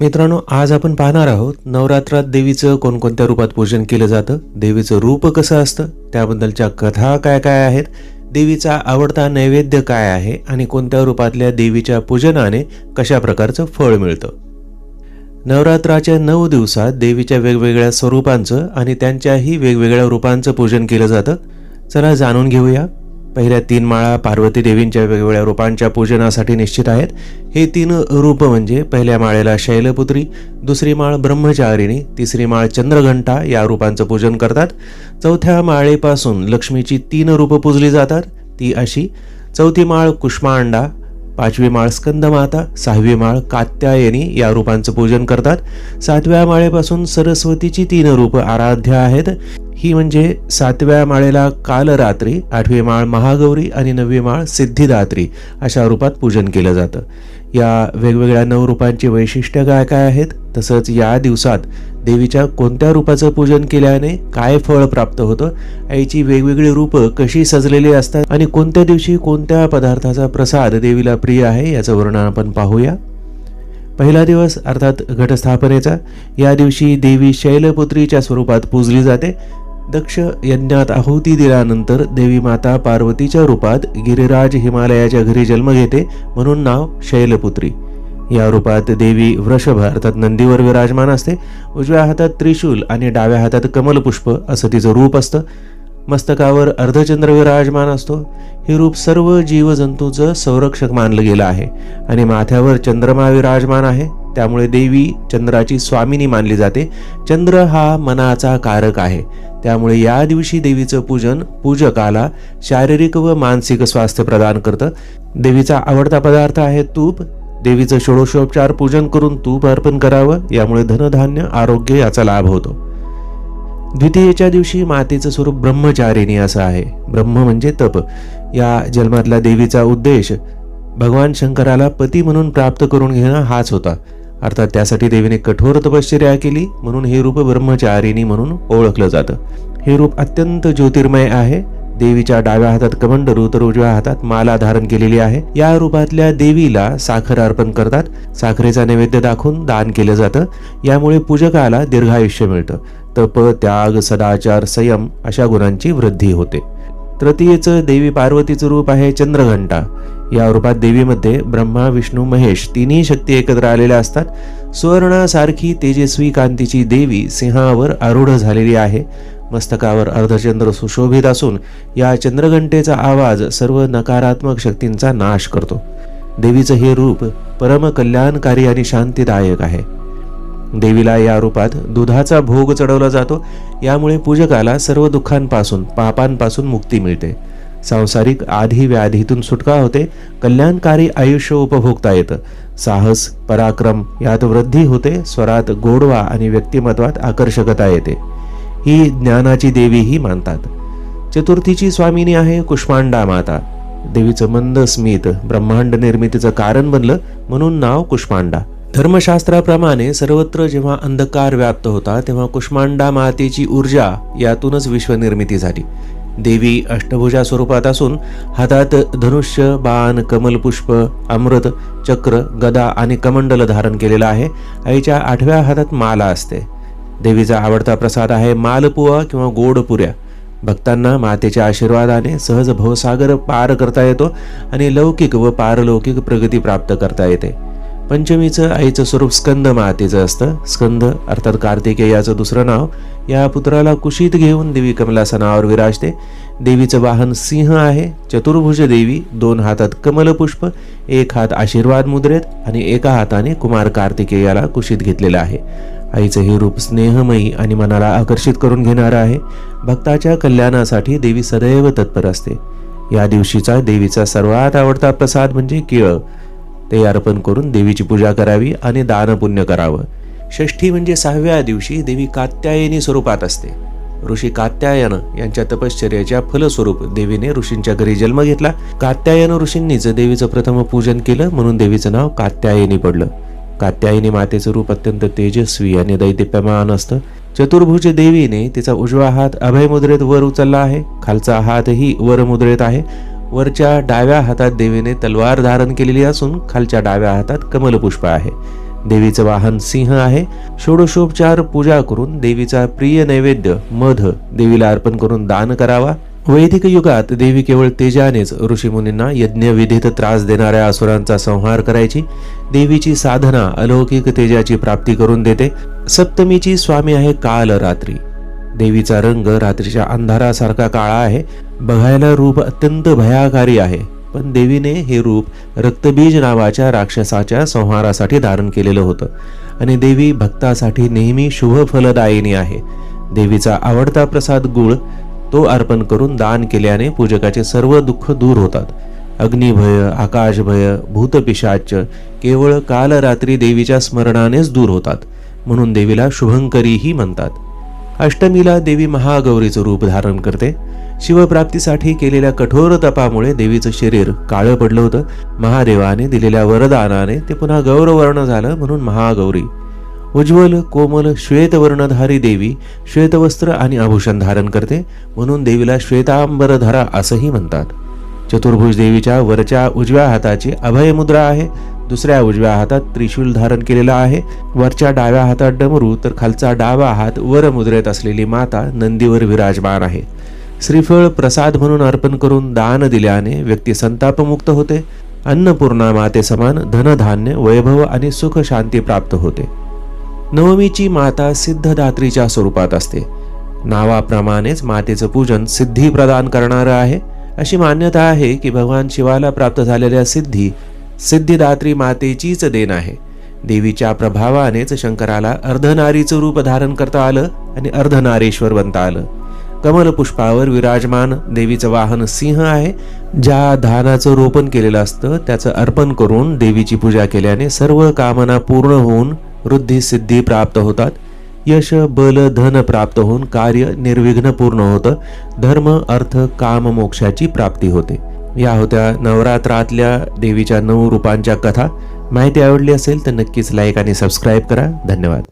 मित्रांनो आज आपण पाहणार आहोत नवरात्रात देवीचं कोणकोणत्या रूपात पूजन केलं जातं देवीचं रूप कसं असतं त्याबद्दलच्या कथा काय काय आहेत देवीचा आवडता नैवेद्य काय आहे आणि कोणत्या रूपातल्या देवीच्या पूजनाने कशा प्रकारचं फळ मिळतं. नवरात्राच्या नऊ दिवसात देवीच्या वेगवेगळ्या स्वरूपांचं आणि त्यांच्याही वेगवेगळ्या रूपांचं पूजन केलं जातं चला जाणून घेऊया. पहिल्या तीन माळा पार्वती देवींच्या वेगवेगळ्या रूपांच्या पूजनासाठी निश्चित आहेत. हे तीन रूप म्हणजे पहिल्या माळेला शैलपुत्री दुसरी माळ ब्रह्मचारिणी तिसरी माळ चंद्रघंटा या रूपांचं पूजन करतात. चौथ्या माळेपासून लक्ष्मीची तीन रूपं पूजली जातात. ती अशी चौथी माळ कुष्मांडा पाचवी माळ स्कंदमाता सहावी माळ कात्यायनी या रूपांचं पूजन करतात. सातव्या माळेपासून सरस्वतीची तीन रूप आराध्य आहेत. ही म्हणजे सातव्या माळेला कालरात्री आठवी माळ महागौरी आणि नववी माळ सिद्धिदात्री अशा रूपात पूजन केलं जातं. या वेगवेगळ्या नऊ रूपांची वैशिष्ट्य काय काय आहेत? तसंच या दिवसात देवीच्या कोणत्या रूपाचं पूजन केल्याने काय फळ प्राप्त होतं? आईची वेगवेगळी रूपं कशी सजलेली असतात? आणि कोणत्या दिवशी कोणत्या पदार्थाचा प्रसाद देवीला प्रिय आहे याचं वर्णन आपण पाहूया. पहिला दिवस अर्थात घटस्थापनेचा या दिवशी देवी शैलपुत्रीच्या स्वरूपात पूजली जाते. दक्ष यज्ञात आहुती दिल्यानंतर देवी माता पार्वतीच्या रूपात गिरिराज हिमालयाच्या घरी जन्म घेते म्हणून नाव शैलपुत्री. या रूपात देवी वृषभ अर्थात नंदीवर विराजमान असते. उजव्या हातात त्रिशूल आणि डाव्या हातात कमलपुष्प असं तिचं रूप असतं. मस्तकावर अर्धचंद्र विराजमान असतो. हे रूप सर्व जीवजंतूचं संरक्षक मानलं गेलं आहे आणि माथ्यावर चंद्रमा विराजमान आहे. त्यामुळे देवी चंद्राची स्वामिनी मानली जाते. चंद्र हा मनाचा कारक आहे. त्यामुळे या दिवशी देवीचं पूजन पूजकाला शारीरिक व मानसिक स्वास्थ्य प्रदान करतं. देवीचा आवडता पदार्थ आहे तूप. देवीचं षोडशोपचार पूजन करून तूप अर्पण करावं. यामुळे धनधान्य आरोग्य याचा लाभ होतो. द्वितीयेच्या दिवशी मातेचं स्वरूप ब्रह्मचारिणी असं आहे. ब्रह्म म्हणजे तप. या जन्मातला देवीचा उद्देश भगवान शंकराला पती म्हणून प्राप्त करून घेणं हाच होता. अर्थात त्यासाठी देवीने कठोर तपश्चर्या केली म्हणून हे रूप ब्रह्मचारिणी म्हणून ओळखलं जातं. हे रूप अत्यंत ज्योतिर्मय आहे. देवीच्या डाव्या हातात कमंडरू तर उजव्या हातात माला धारण केलेली आहे. या रूपातल्या देवीला साखर अर्पण करतात. साखरेचा नैवेद्य दाखवून दान केलं जातं. यामुळे पूजकाला दीर्घायुष्य मिळतं. तप त्याग सदाचार संयम अशा गुणांची वृद्धी होते. तृतीयेचं देवी पार्वतीचं रूप आहे चंद्रघंटा. या रूपात देवीमध्ये ब्रह्मा विष्णू महेश तिन्ही शक्ती एकत्र आलेल्या असतात. सुवर्णासारखी तेजस्वी कांतीची देवी सिंहावर आरूढ झालेली आहे. मस्तकावर अर्धचंद्र सुशोभित असून या चंद्रघंटेचा आवाज सर्व नकारात्मक शक्तींचा नाश करतो. देवीचं हे रूप परमकल्याणकारी आणि शांतीदायक आहे. देवीला या रूपात दुधाचा भोग चढवला जातो. यामुळे पूजकाला सर्व दुःखांपासून पापांपासून मुक्ती मिळते. सांसारिक आधी व्याधीतून सुटका होते कल्याणकारी आयुष्य उपभोगता येतं. साहस पराक्रम यात वृद्धी होते स्वरात गोडवा आणि व्यक्तिमत्वात आकर्षकता येते. ही ज्ञानाची देवीही मानतात. चतुर्थीची स्वामिनी आहे कुष्मांडा माता. देवीचं मंद स्मित ब्रह्मांड निर्मितीचं कारण बनलं म्हणून नाव कुष्मांडा. धर्मशास्त्राप्रमाणे सर्वत्र जेव्हा अंधकार व्याप्त होता तेव्हा कुष्मांडा मातेची ऊर्जा यातूनच विश्वनिर्मिती झाली. देवी अष्टभुजा स्वरूपात असून हातात धनुष्य बाण कमलपुष्प अमृत चक्र गदा आणि कमंडल धारण केलेलं आहे. आईच्या आठव्या हातात माला असते. देवीचा आवडता प्रसाद आहे मालपुवा किंवा गोडपुऱ्या. भक्तांना मातेच्या आशीर्वादाने सहज भवसागर पार करता येतो आणि लौकिक व पारलौकिक प्रगती प्राप्त करता येते. पंचमीचं आईचं स्वरूप स्कंद मातेचं असतं. स्कंद अर्थात कार्तिकेयाचं दुसरं नाव. या पुत्राला कुशीत घेऊन देवी कमलासनावर विराजते. देवीचं वाहन सिंह आहे. चतुर्भुज देवी दोन हातात कमलपुष्प एक हात आशीर्वाद मुद्रेत आणि एका हाताने कुमार कार्तिकेयाला कुशीत घेतलेलं आहे. आईचं हे रूप स्नेहमयी आणि मनाला आकर्षित करून घेणारं आहे. भक्ताच्या कल्याणासाठी देवी सदैव तत्पर असते. या दिवशीचा देवीचा सर्वात आवडता प्रसाद म्हणजे केळं. ते अर्पण करून देवीची पूजा करावी आणि दानपुण्य करावं. षष्ठी म्हणजे सहाव्या दिवशी देवी कात्यायनी स्वरूपात असते. ऋषी कात्यायन यांच्या तपश्चर्याच्या फलस्वरूप देवीने ऋषींच्या घरी जन्म घेतला. कात्यायन ऋषींनीच देवीचं प्रथम पूजन केलं म्हणून देवीचं नाव कात्यायनी पडलं. कात्यायनी मातेचं रूप अत्यंत तेजस्वी आणि दैदिप्यमान असतं. चतुर्भुज देवीने तिचा उजवा हात अभय मुद्रेत वर उचलला आहे. खालचा हातही वर मुद्रेत आहे. वरच्या डाव्या हातात देवीने तलवार धारण केलेली असून खालच्या डाव्या हातात कमलपुष्प आहे. देवीचं वाहन सिंह आहे. षोडशोपचार पूजा करून देवीचा प्रिय नैवेद्य मध देवीला अर्पण करून दान करावा. वैदिक युगात देवी केवळ तेजानेच ऋषीमुनींना यज्ञविधीत त्रास देणाऱ्या असुरांचा संहार करायची देवीची साधना अलौकिक तेजाची प्राप्ती करून देते. सप्तमीची स्वामी आहे काल रात्री देवीचा रंग रात्रीच्या अंधारासारखा काळा आहे. बघायला रूप अत्यंत भयाकारी आहे. पण देवीने हे रूप रक्तबीज नावाच्या राक्षसाच्या संहारासाठी धारण केलेलं होतं. आणि देवी भक्तासाठी नेहमी शुभ फलदायिनी आहे. देवीचा आवडता प्रसाद गुळ तो अर्पण करून दान केल्याने पूजकाचे सर्व दुःख दूर होतात. अग्निभय आकाशभय भूतपिशाच केवळ काल रात्री देवीच्या स्मरणानेच दूर होतात. म्हणून देवीला शुभंकरीही म्हणतात. अष्टमीला देवी महागौरीचं रूप धारण करते. शिवप्राप्तीसाठी केलेल्या कठोर तपामुळे देवीचं शरीर काळं पडलं होतं. महादेवाने दिलेल्या वरदानाने ते पुन्हा गौरवर्ण झालं म्हणून महागौरी. उज्ज्वल कोमल श्वेतवर्णधारी देवी श्वेतवस्त्र आणि आभूषण धारण करते म्हणून देवीला श्वेतांबरधरा असंही म्हणतात. चतुर्भुज देवीच्या वरच्या उजव्या हाताची अभयमुद्रा आहे. दुसऱ्या उजव्या हातात त्रिशूल धारण केलेला आहे. वरच्या डाव्या हातात डमरू तर खालचा डावा हात वर मुद्रेत असलेली माता नंदीवर विराजमान आहे. श्रीफळ प्रसाद म्हणून अर्पण करून दान दिल्याने व्यक्ती संतापमुक्त होते. अन्नपूर्णा माते समान धनधान्य वैभव आणि सुख शांती प्राप्त होते. नवमीची माता सिद्धदात्रीच्या स्वरूपात असते. नावाप्रमाणेच मातेचं पूजन सिद्धी प्रदान करणारं आहे. अशी मान्यता आहे की भगवान शिवाला प्राप्त झालेल्या सिद्धी सिद्धिदात्री मातेचीच देण आहे. देवीच्या प्रभावानेच शंकराला अर्धनारीचं रूप धारण करता आलं आणि अर्धनारेश्वर बनता आलं. कमल पुष्पावर विराजमान देवीचं वाहन सिंह आहे ज्या धानाचं रोपण केलेलं असतं त्याचं अर्पण करून देवीची पूजा केल्याने सर्व कामना पूर्ण होऊन वृद्धी सिद्धी प्राप्त होतात. यश बल धन प्राप्त होऊन कार्य निर्विघ्न पूर्ण होतं. धर्म अर्थ काम मोक्षाची प्राप्ती होते. या होत्या नवरात्रातल्या देवीच्या नऊ रूपांच्या कथा. माहिती आवडली असेल तर नक्कीच लाईक आणि सबस्क्राईब करा. धन्यवाद.